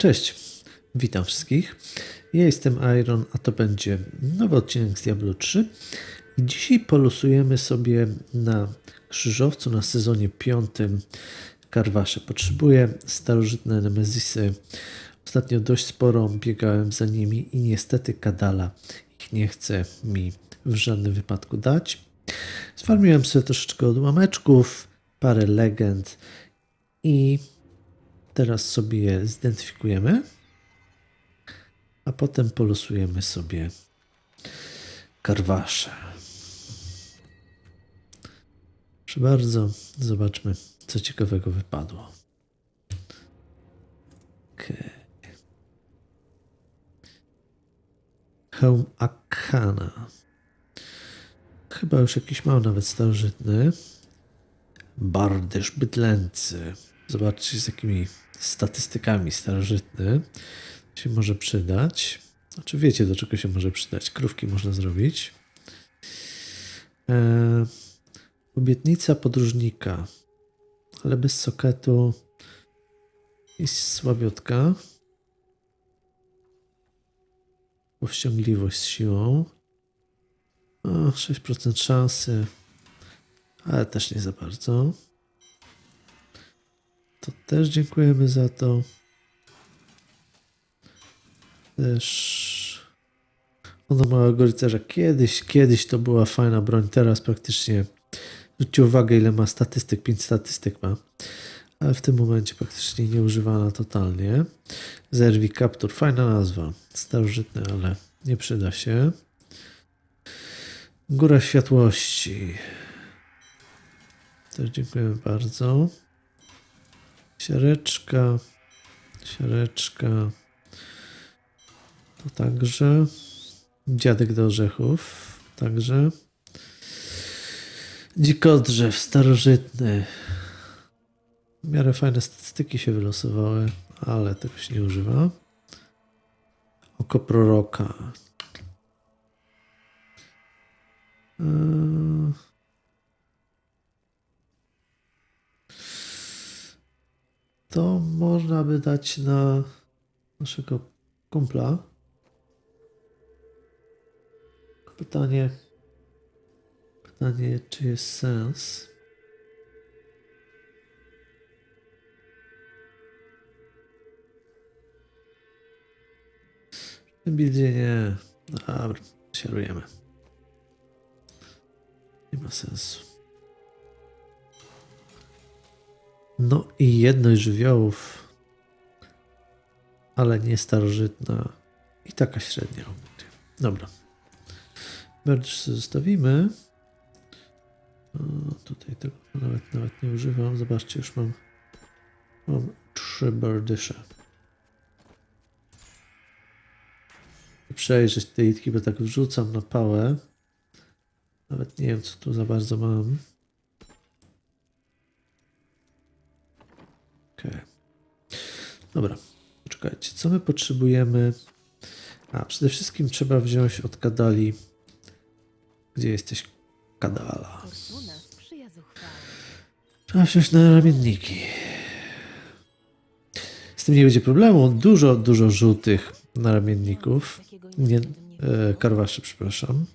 Cześć, witam wszystkich. Ja jestem Iron, a to będzie nowy odcinek z Diablo 3. I dzisiaj polosujemy sobie na krzyżowcu na sezonie piątym Karwasze. Potrzebuję starożytne Nemezisy. Ostatnio dość sporo biegałem za nimi i niestety Kadala ich nie chce mi w żadnym wypadku dać. Sfarmiłem sobie troszeczkę odłameczków, parę legend i teraz sobie je zidentyfikujemy, a potem polosujemy sobie karwasze. Proszę bardzo, zobaczmy, co ciekawego wypadło. Okej. Hełm Akana. Chyba już jakiś mały nawet starożytny. Bardysz bydlęcy. Zobaczcie z jakimi statystykami starożytny się może przydać. Znaczy wiecie do czego się może przydać. Krówki można zrobić. E, obietnica podróżnika. Ale bez soketu jest słabiotka. Powściągliwość z siłą. O, 6% szansy. Ale też nie za bardzo. To też dziękujemy za to. Też. Ono małego rycerza. Kiedyś, kiedyś to była fajna broń. Teraz praktycznie. Zwróćcie uwagę, ile ma statystyk. 5 statystyk ma. Ale w tym momencie praktycznie nieużywana totalnie. Zerwi Capture. Fajna nazwa. Starożytny, ale nie przyda się. Góra Światłości. Też dziękujemy bardzo. Siareczka. Siareczka. To także. Dziadek do orzechów. Także. Dzikodrzew starożytny. W miarę fajne statystyki się wylosowały, ale tego się nie używa. Oko proroka. Eee. To można by dać na naszego kumpla. Pytanie, pytanie, czy jest sens? W tym bildzie nie. Dobra, siarujemy. Nie ma sensu. No i jedność żywiołów, ale nie starożytna i taka średnia. Dobra. Merge zostawimy. O, tutaj tego nawet, nawet nie używam. Zobaczcie, już mam, mam trzy berdysze. Przejrzeć te itki, bo tak wrzucam na pałę. Nawet nie wiem, co tu za bardzo mam. Dobra, czekajcie, co my potrzebujemy? A, przede wszystkim trzeba wziąć od Kadali. Gdzie jesteś, Kadala? Trzeba wziąć na ramienniki. Z tym nie będzie problemu. Dużo, dużo żółtych naramienników. Takiego Nie, e, karwaszy, przepraszam.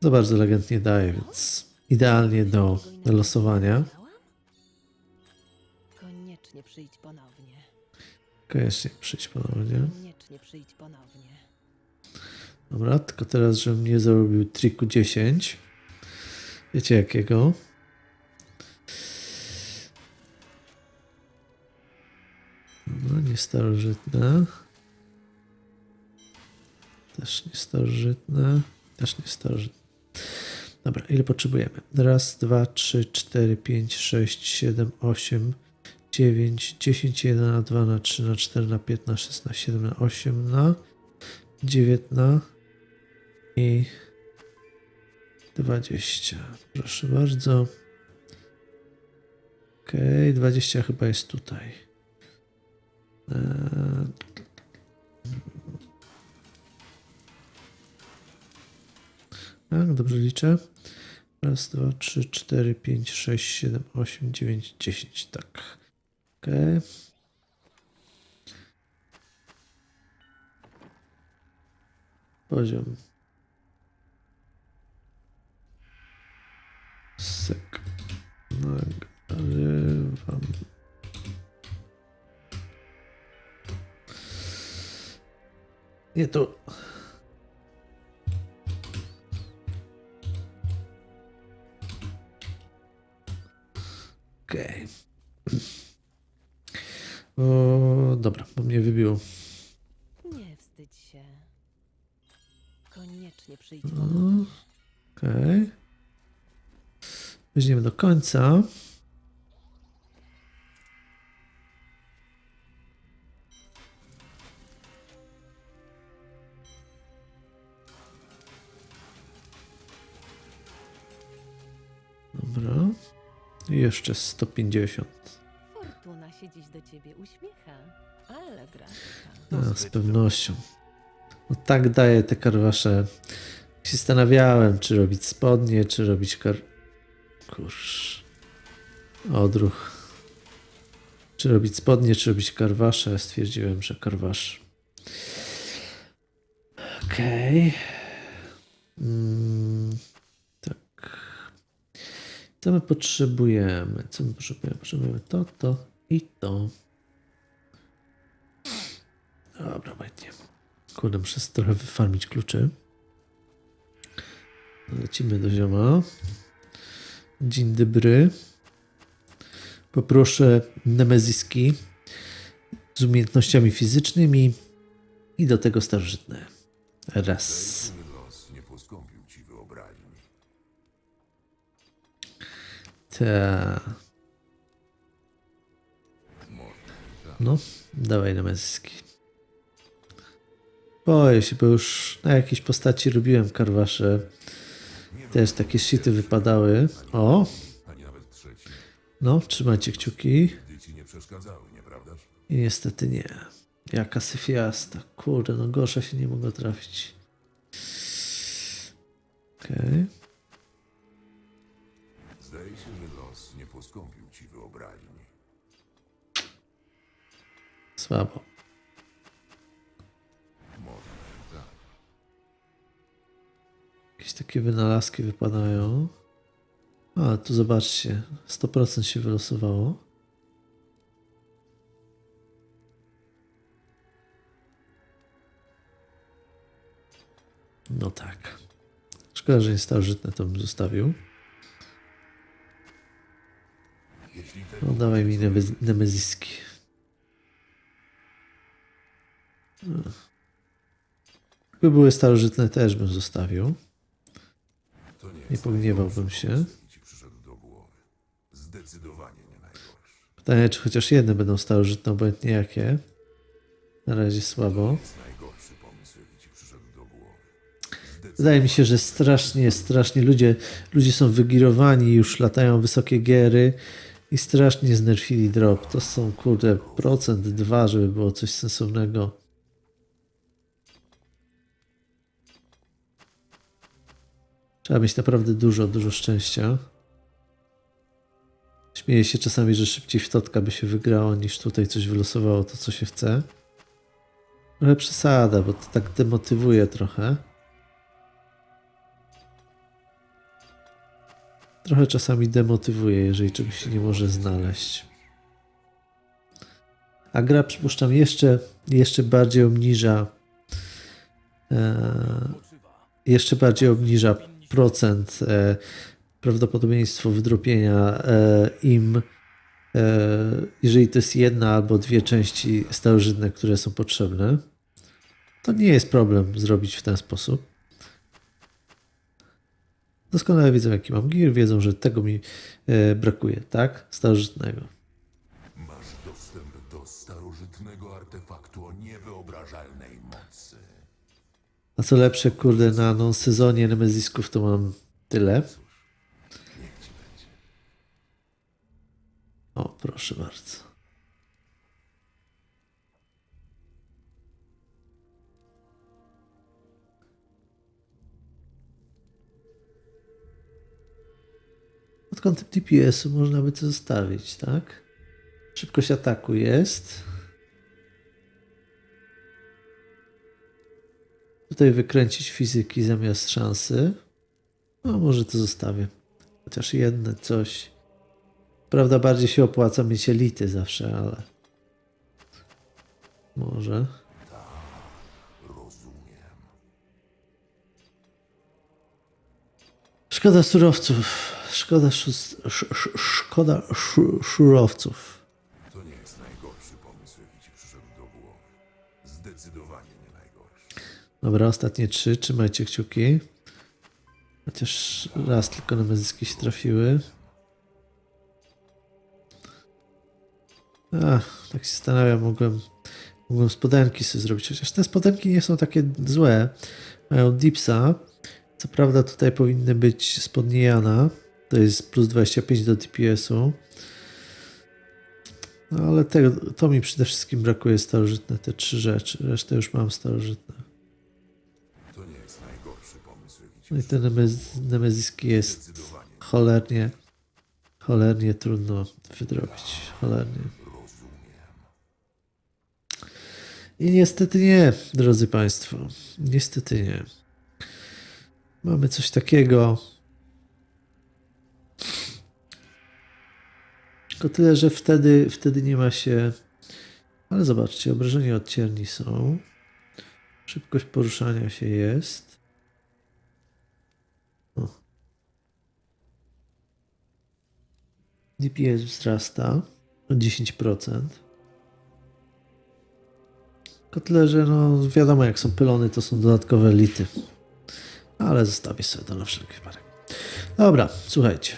Za bardzo legend nie daje, więc idealnie do losowania. Koniecznie przyjdź ponownie. Koniecznie przyjść ponownie. Koniecznie przyjdź ponownie. Dobra, tylko teraz, żebym nie zarobił triku 10. Wiecie jakiego? Dobra, nie starożytne. Też nie starożytne. Też nie starożytne. Dobra, ile potrzebujemy? Raz, dwa, trzy, cztery, pięć, sześć, siedem, osiem, dziewięć, dziesięć, jeden na dwa, na trzy, na cztery, na pięć, na sześć, na siedem, na osiem, na dziewiętna i 20. Proszę bardzo. Okej, 20 chyba jest tutaj. Eee. Tak, dobrze liczę. Raz, dwa, trzy, cztery, pięć, sześć, siedem, osiem, dziewięć, dziesięć. Tak. Okej. Poziom. Sek. Nagrywam. Nie tu. Okej. O, dobra, bo mnie wybiło. Nie wstydź się. Koniecznie przyjdź O, ponownie. Okej. Weźmiemy do końca. Dobra. I jeszcze 150. Do ciebie uśmiecha. Ale. A, z pewnością. No tak daje te karwasze. Się zastanawiałem, czy robić spodnie, czy robić kar... Kurz. Odruch. Czy robić spodnie, czy robić karwasze. Stwierdziłem, że karwasz. Okej. Mm, tak. Co my potrzebujemy? Co my potrzebujemy? Potrzebujemy to, to i to. Dobra, będzie. Kurde, muszę trochę wyfarmić kluczy. Lecimy do zioma. Dzień dobry. Poproszę nemeziski z umiejętnościami fizycznymi i do tego starożytne. Raz. Ta. No, dawaj nemeziski. Boję się, bo już na jakiejś postaci robiłem karwasze. Też takie shity wypadały. O, no, trzymajcie kciuki. I niestety nie. Jaka syfiasta. Kurde, no gorsza się nie mogło trafić. Okej. Zdaje się, że los nie poskąpił ci wyobraźni. Słabo. Jakieś takie wynalazki wypadają. A, tu zobaczcie. 100% się wylosowało. No tak. Szkoda, że nie starożytne to bym zostawił. No dawaj mi nemez- nemeziski. Gdyby były starożytne też bym zostawił. nie pogniewałbym się. Pytanie, czy chociaż jedne będą starożytne, obojętnie jakie. Na razie słabo. Wydaje mi się, że strasznie, strasznie ludzie, ludzie są wygirowani, już latają wysokie giery i strasznie znerfili drop. To są, kurde, procent, dwa, żeby było coś sensownego. Trzeba mieć naprawdę dużo, dużo szczęścia. Śmieję się czasami, że szybciej w totka by się wygrało, niż tutaj coś wylosowało to, co się chce. Ale przesada, bo to tak demotywuje trochę. Trochę czasami demotywuje, jeżeli czegoś się nie może znaleźć. A gra, przypuszczam, jeszcze, jeszcze bardziej obniża. E, jeszcze bardziej obniża procent e, prawdopodobieństwo wydropienia e, im, e, jeżeli to jest jedna albo dwie części starożytne, które są potrzebne. To nie jest problem zrobić w ten sposób. Doskonale wiedzą, jaki mam gear, wiedzą, że tego mi brakuje, tak? Starożytnego. A co lepsze, kurde, na non sezonie Nemezisków to mam tyle. O, proszę bardzo. Pod kątem DPS-u można by to zostawić, tak? Szybkość ataku jest. Tutaj wykręcić fizyki zamiast szansy. No, może to zostawię. Chociaż jedne coś. Prawda, bardziej się opłaca mieć elity zawsze, ale. Może. Szkoda surowców. Szkoda, szus- sz, sz, szkoda szu, szurowców. To nie jest najgorszy pomysł, jaki ci przyszedł do głowy. Zdecydowanie nie. Dobra, ostatnie trzy. Trzymajcie kciuki. Chociaż raz tylko na mezyski się trafiły. Ach, tak się zastanawiam, mogłem, mogłem spodenki sobie zrobić. Chociaż te spodenki nie są takie złe. Mają dipsa. Co prawda tutaj powinny być spodnie Jana. To jest plus 25 do DPS-u. No ale tego, to mi przede wszystkim brakuje starożytne, te trzy rzeczy. Resztę już mam starożytne. No i te nemez- nemeziski jest cholernie, cholernie trudno wydrobić. Cholernie. I niestety nie, drodzy Państwo. Niestety nie. Mamy coś takiego. Tylko tyle, że wtedy, wtedy nie ma się. Ale zobaczcie, obrażenia od są. Szybkość poruszania się jest. DPS wzrasta o 10%. Kotlerze, no wiadomo jak są pylony, to są dodatkowe elity. Ale zostawię sobie to na wszelki wypadek. Dobra, słuchajcie.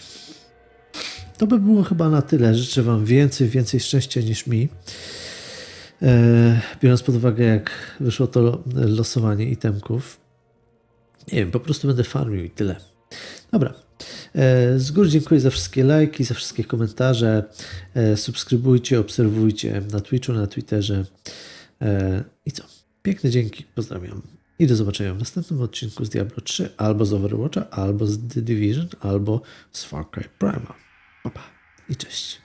To by było chyba na tyle. Życzę Wam więcej, więcej szczęścia niż mi. E, biorąc pod uwagę, jak wyszło to losowanie itemków. Nie wiem, po prostu będę farmił i tyle. Dobra. E, Z góry dziękuję za wszystkie lajki, za wszystkie komentarze. E, Subskrybujcie, obserwujcie na Twitchu, na Twitterze. E, I co? Piękne dzięki, pozdrawiam. I do zobaczenia w następnym odcinku z Diablo 3, albo z Overwatcha, albo z The Division, albo z Far Cry Prima. Pa, pa. I cześć.